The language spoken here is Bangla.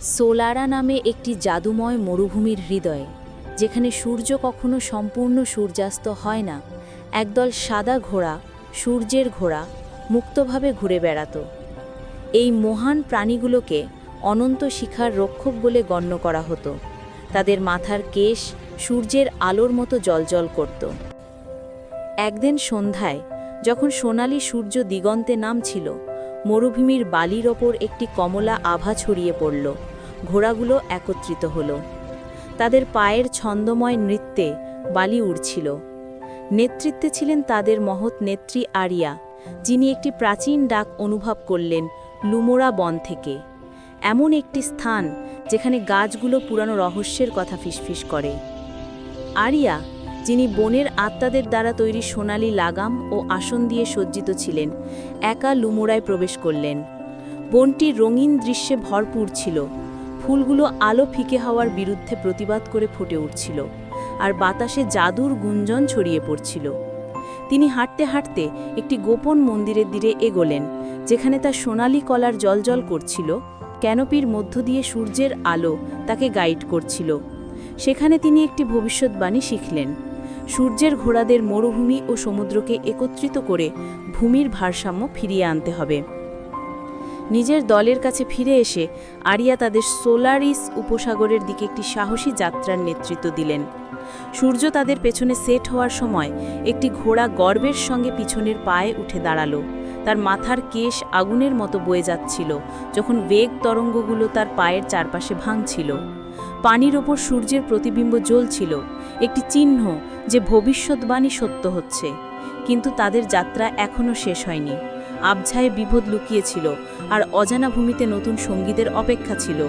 সোলারা নামে একটি জাদুময় মরুভূমির হৃদয়ে, যেখানে সূর্য কখনো সম্পূর্ণ সূর্যাস্ত হয় না, একদল সাদা ঘোড়া, সূর্যের ঘোড়া, মুক্তভাবে ঘুরে বেড়াত। এই মহান প্রাণীগুলোকে অনন্ত শিখার রক্ষক বলে গণ্য করা হতো। তাদের মাথার কেশ সূর্যের আলোর মতো জলজল করত। একদিন সন্ধ্যায়, যখন সোনালি সূর্য দিগন্তে নামছিল, মরুভূমির বালির ওপর একটি কমলা আভা ছড়িয়ে পড়ল। ঘোড়াগুলো একত্রিত হল। তাদের পায়ের ছন্দময় নৃত্যে বালি উড়ছিল। নেতৃত্বে ছিলেন তাদের মহৎ নেত্রী আরিয়া, যিনি একটি প্রাচীন ডাক অনুভব করলেন লুমোরা বন থেকে। এমন একটি স্থান যেখানে গাছগুলো পুরানো রহস্যের কথা ফিসফিস করে। আরিয়া, যিনি বনের আত্মাদের দ্বারা তৈরি সোনালি লাগাম ও আসন দিয়ে সজ্জিত ছিলেন, একা লুমোরায় প্রবেশ করলেন। বনটি রঙিন দৃশ্যে ভরপুর ছিল। ফুলগুলো আলো ফিকে হওয়ার বিরুদ্ধে প্রতিবাদ করে ফুটে উঠছিল, আর বাতাসে জাদুর গুঞ্জন ছড়িয়ে পড়ছিল। তিনি হাঁটতে হাঁটতে একটি গোপন মন্দিরের দিকে এগোলেন, যেখানে তার সোনালি কলার জলজল করছিল, ক্যানোপির মধ্য দিয়ে সূর্যের আলো তাকে গাইড করছিল। সেখানে তিনি একটি ভবিষ্যৎবাণী শিখলেন, সূর্যের ঘোড়াদের মরুভূমি ও সমুদ্রকে একত্রিত করে ভূমির ভারসাম্য ফিরিয়ে আনতে হবে। নিজের দলের কাছে ফিরে এসে আরিয়া তাদের সোলারিস উপসাগরের দিকে একটি সাহসী যাত্রার নেতৃত্ব দিলেন। সূর্য তাদের পেছনে সেট হওয়ার সময় একটি ঘোড়া গর্বের সঙ্গে পিছনের পায়ে উঠে দাঁড়াল। তার মাথার কেশ আগুনের মতো বয়ে যাচ্ছিল, যখন বেগ তরঙ্গগুলো তার পায়ের চারপাশে ভাঙছিল। পানির ওপর সূর্যের প্রতিবিম্ব জ্বলছিল, একটি চিহ্ন যে ভবিষ্যৎবাণী সত্য হচ্ছে। কিন্তু তাদের যাত্রা এখনও শেষ হয়নি। আবঝায় বিপদ লুকিয়েছিল আর অজানা ভূমিতে নতুন সঙ্গীদের অপেক্ষা ছিল।